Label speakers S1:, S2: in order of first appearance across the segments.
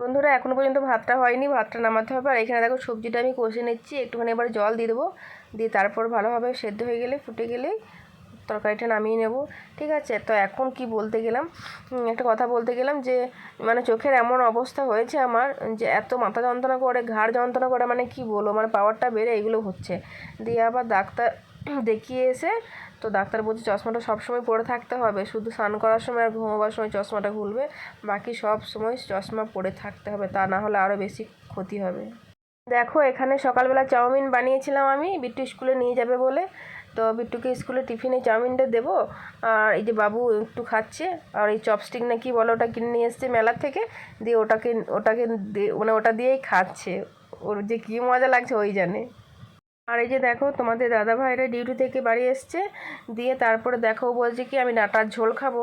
S1: বন্ধুরা এখনও পর্যন্ত ভাতটা হয়নি, ভাতটা নামাতে হবে। আর এখানে দেখো, সবজিটা আমি কষে নিচ্ছি, একটুখানি এবার জল দিয়ে দেবো। দিয়ে তারপর ভালোভাবে সেদ্ধ হয়ে গেলে, ফুটে গেলেই তরকারিটা নামিয়ে নেব। ঠিক আছে? তো এখন কি বলতে গেলাম? একটা কথা বলতে গেলাম যে মানে চোখের এমন অবস্থা হয়েছে আমার যে, এত মাথা যন্ত্রণা করে, ঘাড় যন্ত্রণা করে মানে কি বলব? মানে পাওয়ারটা বেড়ে এগুলো হচ্ছে। দিয়ে আবার ডাক্তার দেখিয়ে এসে তো ডাক্তার বলছে, চশমাটা সবসময় পরে থাকতে হবে। শুধু স্নান করার সময় আর ঘুমোবার সময় চশমাটা খুলবে বাকি সব সময় চশমা পরে থাকতে হবে। তা না হলে আরও বেশি ক্ষতি হবে। দেখো, এখানে সকালবেলা চাউমিন বানিয়েছিলাম আমি। বিট্টু স্কুলে নিয়ে যাবে বলে। তো বিট্টুকে স্কুলে টিফিনে চাউমিনটা দেবো। আর এই যে বাবু একটু খাচ্ছে। আর এই চপস্টিক না কি বলে ওটা কিনে নিয়ে এসছে মেলার থেকে। দিয়ে ওটাকে ওটাকে মানে ওটা দিয়েই খাচ্ছে। ওর যে কী মজা লাগছে, ওই জানে। আর এই যে দেখো, তোমাদের দাদা ভাইরা ডিউটি থেকে বাড়ি এসছে। দিয়ে তারপরে দেখো বলছে কি, আমি ডাঁটার ঝোল খাব।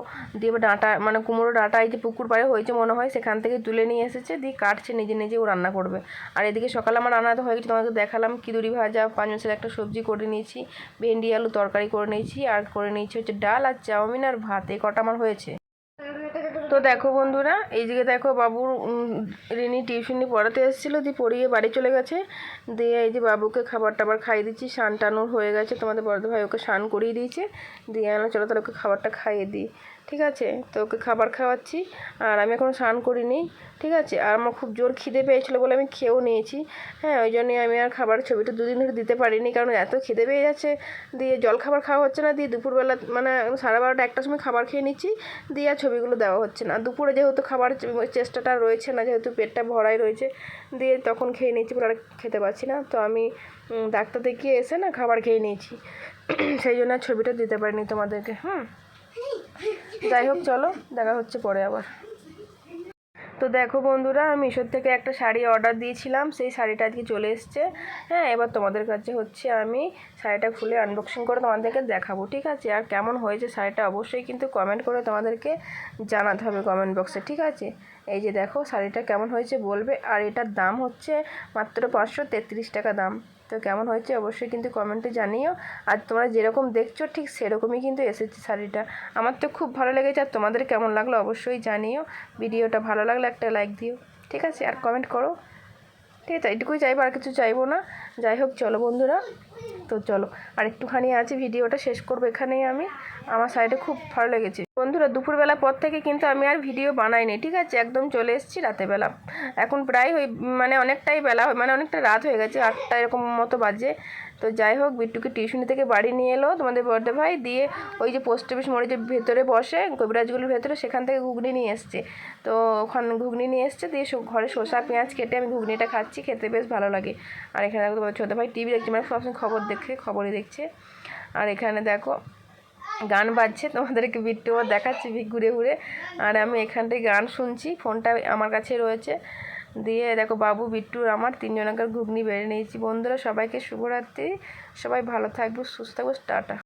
S1: দিয়ে ডাঁটা মানে কুমড়ো ডাঁটা এই যে পুকুর পাড়ে হয়েছে মনে হয়, সেখান থেকে তুলে নিয়ে এসেছে। দিয়ে কাটছে নিজে নিজে, ও রান্না করবে। আর এদিকে সকালে আমার রান্না তো হয়ে গেছে তোমাকে দেখালাম। কিদুরি ভাজা পাঁচ একটা সবজি করে নিয়েছি। ভেন্ডি, আলু তরকারি করে নিয়েছি। আর করে নিয়েছি হচ্ছে ডাল আর চাউমিন আর ভাত। এই কটা আমার হয়েছে। তো দেখো বন্ধুরা এই দিকে দেখো বাবুর রিনি টিউশনি পড়াতে এসেছিল, দিয়ে পড়িয়ে বাড়ি চলে গেছে। দিয়ে এই যে বাবুকে খাবার টাবার খাইয়ে দিচ্ছি স্নান টানুর হয়ে গেছে, তোমাদের বড়দ ভাই ওকে স্নান করিয়ে দিয়েছে। দিয়ে আমরা চলো তাহলে ওকে খাবারটা খাইয়ে দিই। ঠিক আছে? তো ওকে খাবার খাওয়াচ্ছি। আর আমি এখনও স্নান করিনি, ঠিক আছে? আর আমার খুব জোর খিদে পেয়েছিলো বলে আমি খেয়েও নিয়েছি। হ্যাঁ ওই জন্যই আমি আর খাবার ছবিটা দুদিন ধরে দিতে পারিনি, কারণ এত খিদে পেয়ে যাচ্ছে। দিয়ে জল খাবার খাওয়া হচ্ছে না, দিয়ে দুপুরবেলা মানে সাড়ে বারোটা একটার সময় খাবার খেয়ে নিচ্ছি, দিয়ে আর ছবিগুলো দেওয়া হচ্ছে না। দুপুরে যেহেতু খাবার চেষ্টাটা রয়েছে না, যেহেতু পেটটা ভরাই রয়েছে, দিয়ে তখন খেয়ে নিচ্ছি পরে আর খেতে পারছি না। তো আমি ডাক্তার দেখিয়ে এসে না খাবার খেয়ে নিয়েছি। সেই জন্য ছবিটা দিতে পারিনি তোমাদেরকে, হুম? যাই হোক, চলো, দেখা হচ্ছে পরে আবার। তো দেখো বন্ধুরা, আমি মিশোর থেকে একটা শাড়ি অর্ডার দিয়েছিলাম, সেই শাড়িটা আজকে চলে এসছে। হ্যাঁ এবার তোমাদের কাছে হচ্ছে আমি শাড়িটা খুলে আনবক্সিং করে তোমাদেরকে দেখাবো, ঠিক আছে? আর কেমন হয়েছে শাড়িটা অবশ্যই কিন্তু কমেন্ট করে তোমাদেরকে জানাতে হবে কমেন্ট বক্সে ঠিক আছে? এই যে দেখো, শাড়িটা কেমন হয়েছে বলবে, আর এটার দাম হচ্ছে মাত্র পাঁচশো তেত্রিশ টাকা দাম। তো কেমন হয়েছে অবশ্যই কিন্তু কমেন্টে জানিও। আর তোমরা যেরকম দেখছ ঠিক সেরকমই কিন্তু এসেছে শাড়িটা। আমার তো খুব ভালো লেগেছে আর তোমাদের কেমন লাগল অবশ্যই জানিও। ভিডিওটা ভালো লাগলে একটা লাইক দিও। ঠিক আছে? আর কমেন্ট করো। ঠিক আছে এটুকুই চাইব, আর কিছু চাইব না। যাই হোক, চলো বন্ধুরা। তো চলো, আর একটুখানি আছে ভিডিওটা শেষ করব এখানেই আমি। আমার সাইডে খুব ভালো লেগেছে। বন্ধুরা, দুপুরবেলা পর থেকে কিন্তু আমি আর ভিডিও বানাইনি, ঠিক আছে? একদম চলে এসেছি রাতেবেলা এখন প্রায় ওই মানে অনেকটাই বেলা মানে অনেকটা রাত হয়ে গেছে, আটটা এরকম মতো বাজে। তো যাই হোক, বিট্টুকে টিউশনি থেকে বাড়ি নিয়ে এলো তোমাদের বড়দে ভাই, দিয়ে ওই যে পোস্ট অফিস মোড়ে যে ভেতরে বসে কবিরাজগুলির ভেতরে, সেখান থেকে ঘুগনি নিয়ে এসছে। তো ওখান ঘুগনি নিয়ে এসছে, দিয়ে ঘরে শসা, পেঁয়াজ কেটে আমি ঘুগনিটা খাচ্ছি, খেতে বেশ ভালো লাগে। আর এখানে তোমার ছোটো ভাই টিভি দেখছে মানে সবসময় খবর দেখে খবরে দেখছে। আর এখানে দেখো, গান বাজছে, তোমাদেরকে আবার দেখাচ্ছি ঘুরে ঘুরে। আর আমি এখানটায় গান শুনছি, ফোনটা আমার কাছে রয়েছে। দিয়ে দেখো, বাবু বিট্টুর আমার তিনজনকার ঘুগনি বেড়ে নিয়েছি। বন্ধুরা, সবাইকে শুভরাত্রি। সবাই ভালো থাকব, সুস্থ থাকব। টাটা।